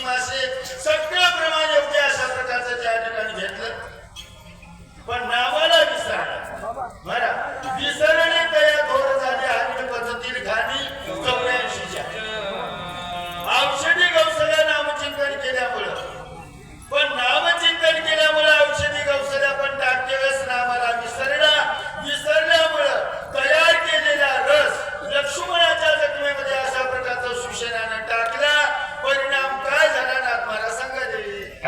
चिंगी मासे सगळं प्रमाण योग्य अशा प्रकारचं त्या ठिकाणी घेतलं. पण नाव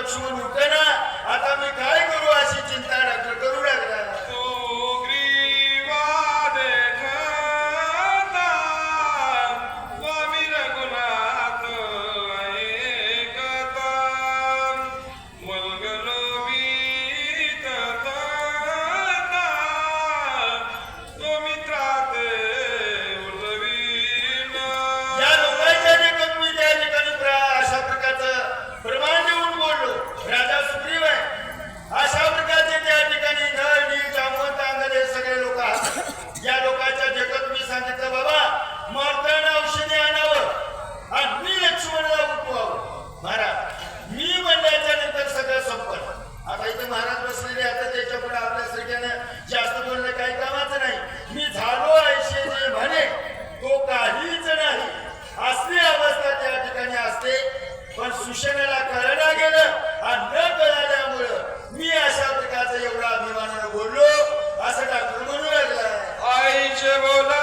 absolutely thankful. शिक्षणाला कळलं गेलं आणि न कळल्यामुळं मी अशा प्रकारचं एवढा अभिमानानं बोललो. असं डॉक्टर म्हणू लागला. आईचे बोला.